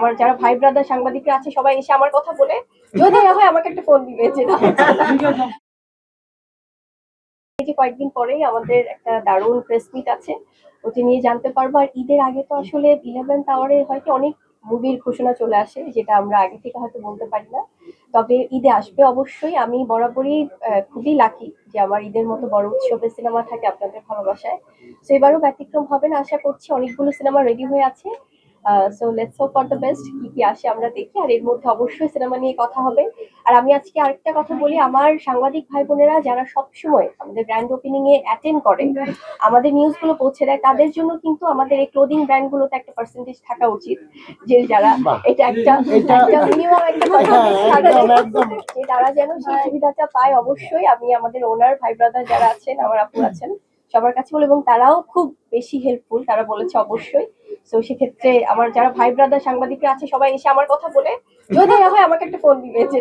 আমার যারা ভাই ব্রাদার সাংবাদিকরা আছে, সবাই এসে আমার কথা বলে, যদি না হয় আমাকে একটা ফোন দিবে যে কয়েকদিন পরেই আমাদের একটা দারুণ প্রেস মিট আছে, ওটি নিয়ে জানতে পারব। আর ঈদের আগে তো আসলে ইলেভেন্থ আওয়ারে হয়তো অনেক মুভির ঘোষণা চলে আসে, যেটা আমরা আগে থেকে হয়তো বলতে পারি না। তবে ঈদে আসবে অবশ্যই। আমি বরাবরই খুবই লাকি যে আমার ঈদের মতো বড় উৎসবে সিনেমা থাকে আপনাদের ভালোবাসায়। তো এবারও ব্যতিক্রম হবে না, আশা করছি। অনেকগুলো সিনেমা রেডি হয়ে আছে। So let's hope for the best কি কি আসে আমরা দেখি আর এর মধ্যে অবশ্যই সিনেমা নিয়ে কথা হবে। আর আমি আজকে আরেকটা কথা বলি আমার সাংবাদিক ভাই বোনেরা যারা সবসময় আমাদের ব্র্যান্ড ওপেনিং এ অ্যাটেন্ড করে আমাদের নিউজগুলো পৌঁছে দেয় তাদের জন্য কিন্তু আমাদের এই ক্লোদিং ব্র্যান্ডগুলোতে একটা পার্সেন্টেজ থাকা উচিত যে যারা এটা একটা একটা মিনিমাম একটা হ্যাঁ। যে তারা যেন সেই সুবিধাটা পায় অবশ্যই আমি আমাদের ওনার ভাই ব্রাদার যারা আছেন আমার আপু আছেন সবার কাছে বলে এবং তারাও খুব বেশি হেল্পফুল তারা বলেছে অবশ্যই। তো সেক্ষেত্রে আমার যারা ভাই ব্রাদার সাংবাদিকরা আছে, সবাই এসে আমার কথা বলে যদি হয় আমাকে একটা ফোন দিবে। যে